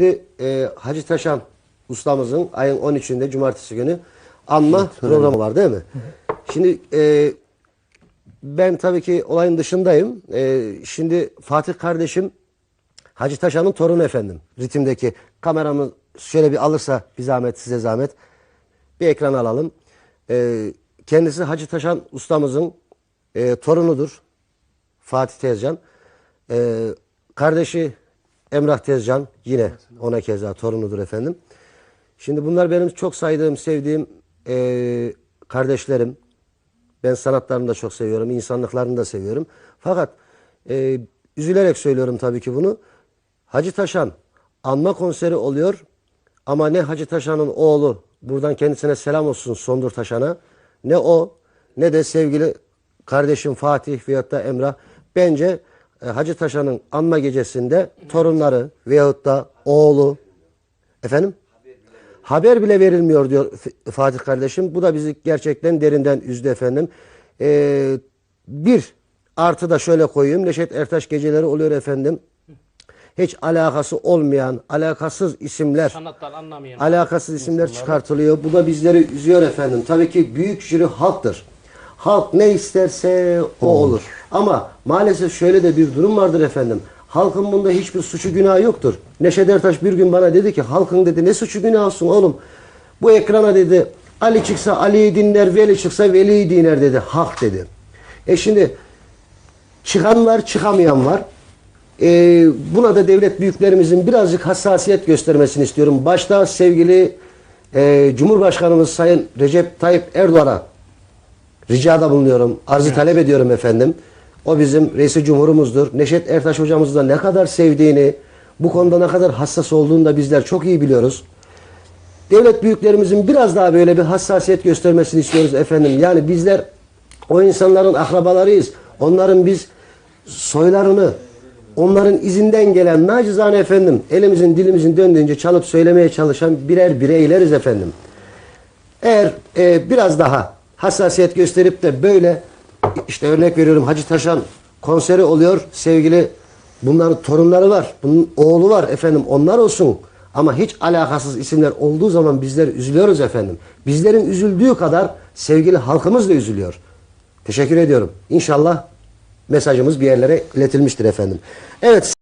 Şimdi e, Hacı Taşan ustamızın ayın 13'ünde cumartesi günü anma programı var değil mi? Şimdi e, ben tabii ki olayın dışındayım. E, şimdi Fatih kardeşim Hacı Taşan'ın torunu efendim. Ritimdeki kameramı şöyle bir alırsa bir zahmet size zahmet. Bir ekran alalım. E, kendisi Hacı Taşan ustamızın e, torunudur. Fatih Tezcan. E, kardeşi Emrah Tezcan yine ona keza torunudur efendim. Şimdi bunlar benim çok saydığım, sevdiğim e, kardeşlerim. Ben sanatlarını da çok seviyorum, insanlıklarını da seviyorum. Fakat e, üzülerek söylüyorum tabii ki bunu. Hacı Taşan anma konseri oluyor ama ne Hacı Taşan'ın oğlu, buradan kendisine selam olsun Sondur Taşan'a, ne o ne de sevgili kardeşim Fatih veyahut da Emrah bence e, Hacı Taşan'ın anma gecesinde torunları veyahut da oğlu efendim haber bile verilmiyor diyor Fatih kardeşim. Bu da bizi gerçekten derinden üzdü efendim. Ee, bir artı da şöyle koyayım. Neşet Ertaş geceleri oluyor efendim. Hiç alakası olmayan, alakasız isimler Sanattan anlamayan. alakasız isimler çıkartılıyor. Bu da bizleri üzüyor efendim. Tabii ki büyük jüri halktır. Halk ne isterse o olur. Ama maalesef şöyle de bir durum vardır efendim. Halkın bunda hiçbir suçu günahı yoktur. Neşet Ertaş bir gün bana dedi ki halkın dedi ne suçu günahı olsun oğlum. Bu ekrana dedi Ali çıksa Ali'yi dinler, Veli çıksa Veli'yi dinler dedi. Halk dedi. E şimdi çıkan var, çıkamayan var. Ee, buna da devlet büyüklerimizin birazcık hassasiyet göstermesini istiyorum. Başta sevgili e, Cumhurbaşkanımız Sayın Recep Tayyip Erdoğan'a ricada bulunuyorum. Arzı talep ediyorum efendim. O bizim reisi cumhurumuzdur. Neşet Ertaş hocamızı da ne kadar sevdiğini, bu konuda ne kadar hassas olduğunu da bizler çok iyi biliyoruz. Devlet büyüklerimizin biraz daha böyle bir hassasiyet göstermesini istiyoruz efendim. Yani bizler o insanların akrabalarıyız. Onların biz soylarını, onların izinden gelen nacizane efendim elimizin dilimizin döndüğünce çalıp söylemeye çalışan birer bireyleriz efendim. Eğer e, biraz daha hassasiyet gösterip de böyle işte örnek veriyorum Hacı Taşan konseri oluyor sevgili bunların torunları var bunun oğlu var efendim onlar olsun ama hiç alakasız isimler olduğu zaman bizler üzülüyoruz efendim. Bizlerin üzüldüğü kadar sevgili halkımız da üzülüyor. Teşekkür ediyorum. İnşallah mesajımız bir yerlere iletilmiştir efendim. Evet